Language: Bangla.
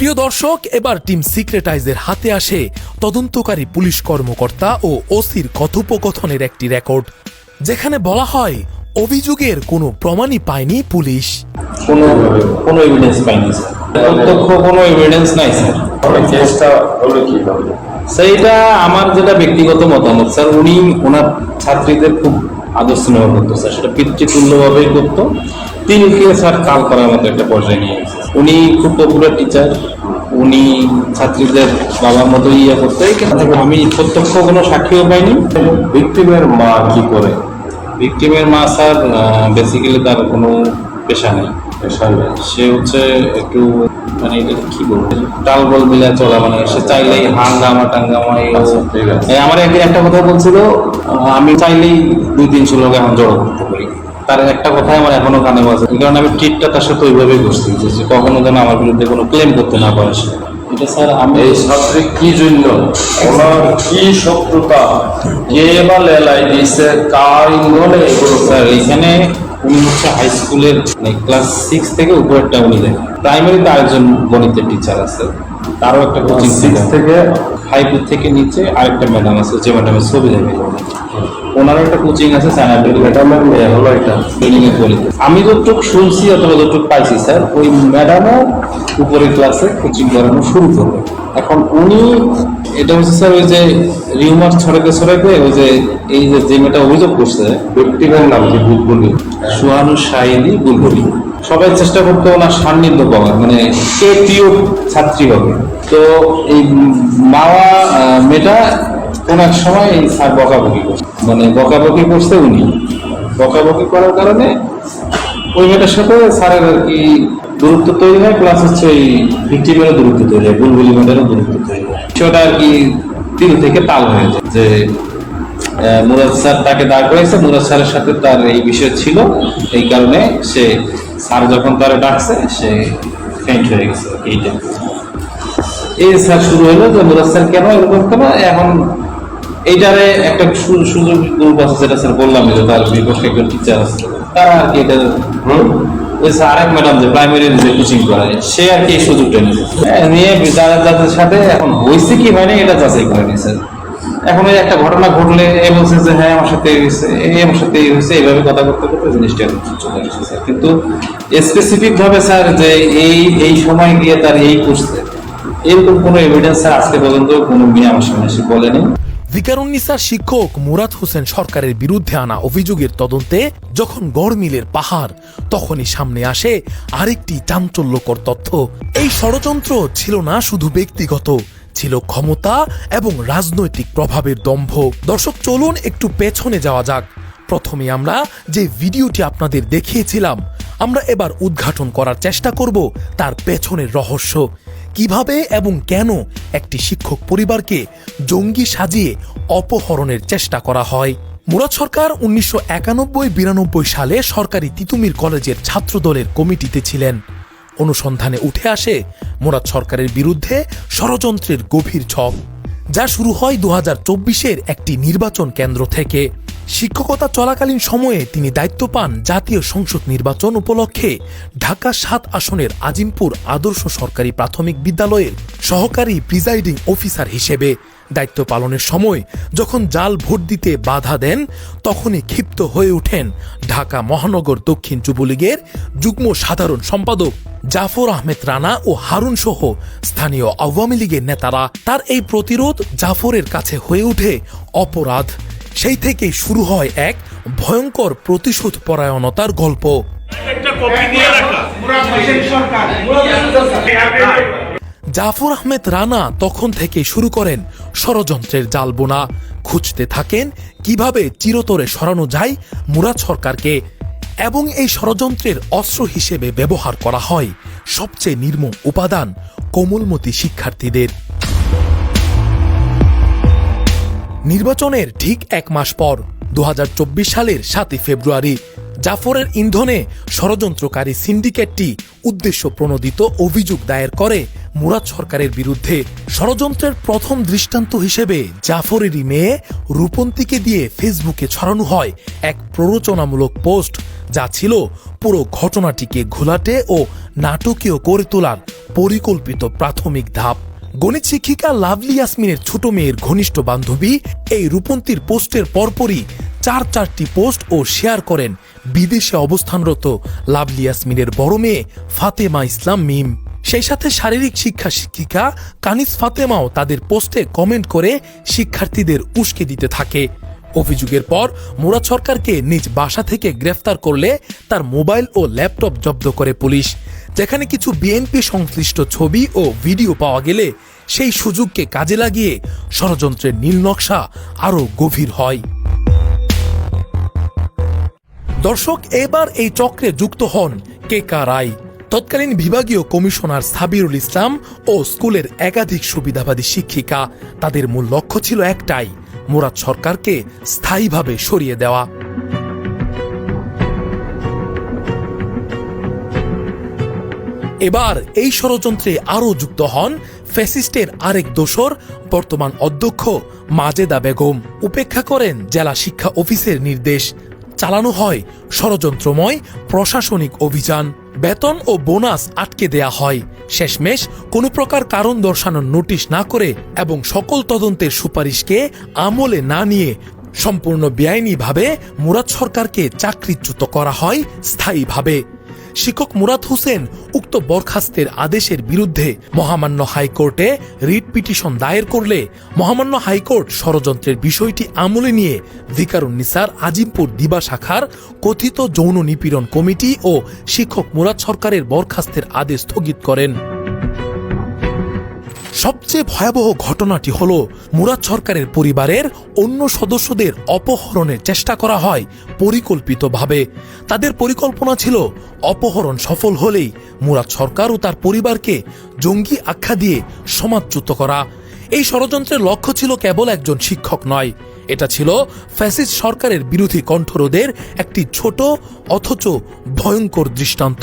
প্রিয় দর্শক এবার টিম সিক্রেটাইজের হাতে আসে তদন্তকারী পুলিশ কর্মকর্তা ও ওসির কথোপকথনের একটি রেকর্ড যেখানে বলা হয় অভিযোগের কোনো প্রমাণই পায়নি পুলিশ। কোনো কোনো এভিডেন্স পাইনি স্যার প্রত্যক্ষ কোনো এভিডেন্স নাই স্যার কেসটা হলো কীভাবে? সেইটা আমার যেটা ব্যক্তিগত মতামত স্যার উনি ওনার ছাত্রীদের খুব আদর স্নেহ করতো স্যার সেটা পিতৃতুল্যভাবেই করতো। তিনকে স্যার কাল করার মতো একটা পর্যায়ে নিয়ে গেছে। আমি খুব পপুলার টিচার উনি ছাত্রীদের বাবার মতো ইয়ে করতো। আমি প্রত্যক্ষ কোনো সাক্ষীও পাইনি। ভিক্টিমের মা কি করে? ভিক্টিমের মা স্যার বেসিক্যালি তার কোনো পেশা নেই। পেশা নেই। সে হচ্ছে একটু মানে এটা কি বলব? টাল বল মিলে চলা মানে সে চাইলেই হাঙ্গামা টাঙ্গামা এই আমার একদিন একটা কথা বলছিল আমি চাইলেই দুই তিনশো লোক এখন জড়ো করতে পারি। তার একটা কথাই আমার এখনও কানে বাজে। এই কারণে আমি ট্রিটটা তার সাথে ওইভাবেই করছি যে কখনো যেন আমার বিরুদ্ধে কোনো ক্লেম করতে না পারে সে। এটা স্যার আমি এই ছাত্রী কি জন্য? ওনার কি শত্রুতা? কে বা লেলাই দিছে কার ইন্ধনে এগুলো স্যার এইখানে উনি হচ্ছে হাই স্কুলের মানে ক্লাস সিক্স থেকে উপরেরটা উনি দেন। প্রাইমারিতে আরেকজন গণিতের টিচার আছে। তারও একটা কোচিং সিক্স থেকে? ফাইভ থেকে নিচে আরেকটা ম্যাডাম আছে যে ম্যাডামের ছবি দেখে। ওনারও একটা কোচিং আছে সানাবিল ম্যাডামের মেয়ে হলো এটা। ট্রেনিং এ বলি আমি যতটুকু শুনছি অথবা যতটুকু পাইছি স্যার ওই ম্যাডামও উপরের ক্লাসে কোচিং করানো শুরু করবে। এখন উনি এটা হচ্ছে স্যার ওই যে রিউমার ছড়াতে ছড়াতে ওই যে এই যে যে মেয়েটা অভিযোগ করছে ভিক্টিমের নাম কি বুলবুলি সুহানু শাহিনী বুলবুলি সবাই চেষ্টা করতো ওনার সান্নিধ্য পাওয়ার মানে কে প্রিয় ছাত্রী হবে। তো এই মাওয়া মেয়েটা কোন এক সময় এই স্যার বকাবকি করছে। মানে বকাবকি করছে উনি। বকাবকি করার কারণে ওই মেয়েটার সাথে স্যারের আর কি দূরত্ব তৈরি হয় প্লাস হচ্ছে ওই ভিক্টিমেরও দূরত্ব তৈরি হয় বুলবুলি মেয়েটারও দূরত্ব তৈরি হয়। সেটা আর কি তিল থেকে তাল হয়ে যায়। যে মুরাদ স্যার তাকে দাঁড় করেছে মুরাদ স্যারের সাথে তার এই বিষয় ছিল, এই কারণে সে স্যার যখন তারা ডাকছে, সে ফেন্ট হয়ে গেছে এইটা এই স্যার শুরু হলো যে মুরাদ স্যার কেন এরকম কেন এখন এইটারে একটা সুযোগ গ্রুপ আছে যেটা স্যার বললাম যে তার বিপক্ষে একজন টিচার আছে। তারা আর কি এটা হ্যাঁ, কথা করতে জিনিসটা কিন্তু স্পেসিফিক ভাবে স্যার যে এই এই সময় গিয়ে তার এই করছে এরকম কোনো এভিডেন্স স্যার আজকে পর্যন্ত কোনো মেয়ে আমার সামনে এসে বলেনি। ভিকারুন্নিসার শিক্ষক মুরাদ হোসেন সরকারের বিরুদ্ধে আনা অভিযোগের তদন্তে যখন গড়মিলের পাহাড়, তখনই সামনে আসে আরেকটি চাঞ্চল্যকর তথ্য। এই ষড়যন্ত্র ছিল না শুধু ব্যক্তিগত, ছিল ক্ষমতা এবং রাজনৈতিক প্রভাবের দম্ভ। দর্শক, চলুন একটু পেছনে যাওয়া যাক। প্রথমে আমরা যে ভিডিওটি আপনাদের দেখিয়েছিলাম, আমরা এবার উদ্ঘাটন করার চেষ্টা করব তার পেছনের রহস্য। কীভাবে এবং কেন একটি শিক্ষক পরিবারকে জঙ্গি সাজিয়ে অপহরণের চেষ্টা করা হয়? মুরাদ সরকার উনিশশো একানব্বই বিরানব্বই সালে সরকারি তিতুমির কলেজের ছাত্রদলের কমিটিতে ছিলেন। অনুসন্ধানে উঠে আসে মুরাদ সরকারের বিরুদ্ধে ষড়যন্ত্রের গভীর ছক যা শুরু হয় দু হাজার একটি নির্বাচন কেন্দ্র থেকে। শিক্ষকতা চলাকালীন সময়ে তিনি দায়িত্ব পান জাতীয় সংসদ নির্বাচন উপলক্ষে ঢাকা সাত আসনের আজিমপুর আদর্শ সরকারি প্রাথমিক বিদ্যালয়ের সহকারী প্রিজাইডিং অফিসার হিসেবে দায়িত্ব পালনের সময় যখন জাল ভোট দিতে বাধা দেন, তখনই ক্ষিপ্ত হয়ে ওঠেন ঢাকা মহানগর দক্ষিণ যুবলীগের যুগ্ম সাধারণ সম্পাদক জাফর আহমেদ রানা ও হারুন সহ স্থানীয় আওয়ামী লীগের নেতারা। তার এই প্রতিরোধ জাফরের কাছে হয়ে ওঠে অপরাধ। সেই থেকেই শুরু হয় এক ভয়ঙ্কর প্রতিশোধ পরায়ণতার গল্প। জাফর আহমেদ রানা তখন থেকে শুরু করেন ষড়যন্ত্রের জাল বোনা খুঁজতে থাকেন কীভাবে চিরতরে সরানো যায় মুরাদ সরকারকে এবং এই ষড়যন্ত্রের অস্ত্র হিসেবে ব্যবহার করা হয়। সবচেয়ে নির্মম উপাদান কোমলমতি শিক্ষার্থীদের। নির্বাচনের ঠিক এক মাস পর দু হাজার চব্বিশ সালের সাতই ফেব্রুয়ারি, জাফরের ইন্ধনে ষড়যন্ত্রকারী সিন্ডিকেটটি উদ্দেশ্য প্রণোদিত অভিযোগ দায়ের করে মুরাদ সরকারের বিরুদ্ধে। ষড়যন্ত্রের প্রথম দৃষ্টান্ত হিসেবে জাফরেরই মেয়ে রূপন্তীকে দিয়ে ফেসবুকে ছড়ানো হয় এক প্ররোচনামূলক পোস্ট, যা ছিল পুরো ঘটনাটিকে ঘোলাটে ও নাটকীয় করে তোলার পরিকল্পিত প্রাথমিক ধাপ। গণিত শিক্ষিকা লাভলি ইয়াসমিনের ছোট মেয়ের ঘনিষ্ঠ বান্ধবী এই রূপন্তীর পোস্টের পরপরই চার চারটি পোস্ট ও শেয়ার করেন বিদেশে অবস্থানরত লাভলি ইয়াসমিনের বড় মেয়ে ফাতেমা ইসলাম মিম। সেই সাথে শারীরিক শিক্ষা শিক্ষিকা কানিস ফাতেমাও তাদের পোস্টে কমেন্ট করে শিক্ষার্থীদের উস্কে দিতে থাকে। অভিযোগের পর মুরাদ সরকারকে নিজ বাসা থেকে গ্রেফতার করলে তার মোবাইল ও ল্যাপটপ জব্দ করে পুলিশ। যেখানে কিছু বিএনপি সংশ্লিষ্ট ছবি ও ভিডিও পাওয়া গেলে সেই সুযোগকে কাজে লাগিয়ে ষড়যন্ত্রের নীল নকশা আরও গভীর হয়। দর্শক, এবার এই চক্রে যুক্ত হন কে কা রায়। তৎকালীন বিভাগীয় কমিশনার সাবিরুল ইসলাম ও স্কুলের একাধিক সুবিধাবাদী শিক্ষিকা। তাদের মূল লক্ষ্য ছিল একটাই, মুরাদ সরকারকে স্থায়ীভাবে সরিয়ে দেওয়া। এবার এই ষড়যন্ত্রে আরও যুক্ত হন ফ্যাসিস্টের আরেক দোসর, বর্তমান অধ্যক্ষ মাজেদা বেগম। উপেক্ষা করেন জেলা শিক্ষা অফিসের নির্দেশ। চালানো হয় ষড়যন্ত্রময় প্রশাসনিক অভিযান। বেতন ও বোনাস আটকে দেয়া হয়। শেষমেশ কোনো প্রকার কারণ দর্শানোর নোটিশ না করে এবং সকল তদন্তের সুপারিশকে আমলে না নিয়ে সম্পূর্ণ বেআইনিভাবে মুরাদ সরকারকে চাকরিচ্যুত করা হয় স্থায়ীভাবে। শিক্ষক মুরাদ হোসেন উক্ত বরখাস্তের আদেশের বিরুদ্ধে মহামান্য হাইকোর্টে রিট পিটিশন দায়ের করলে মহামান্য হাইকোর্ট ষড়যন্ত্রের বিষয়টি আমলে নিয়ে ভিকারুন্নিসার আজিমপুর দিবা শাখার কথিত যৌন নিপীড়ন কমিটি ও শিক্ষক মুরাদ সরকারের বরখাস্তের আদেশ স্থগিত করেন। সবচেয়ে ভয়াবহ ঘটনাটি হল মুরাদ সরকারের পরিবারের অন্য সদস্যদের অপহরণের চেষ্টা করা হয় পরিকল্পিতভাবে। তাদের পরিকল্পনা ছিল অপহরণ সফল হলেই মুরাদ সরকার ও তার পরিবারকে জঙ্গি আখ্যা দিয়ে সমাজচ্যুত করা। এই ষড়যন্ত্রের লক্ষ্য ছিল কেবল একজন শিক্ষক নয়, এটা ছিল ফ্যাসিস্ট সরকারের বিরোধী কণ্ঠরোধের একটি ছোট অথচ ভয়ঙ্কর দৃষ্টান্ত।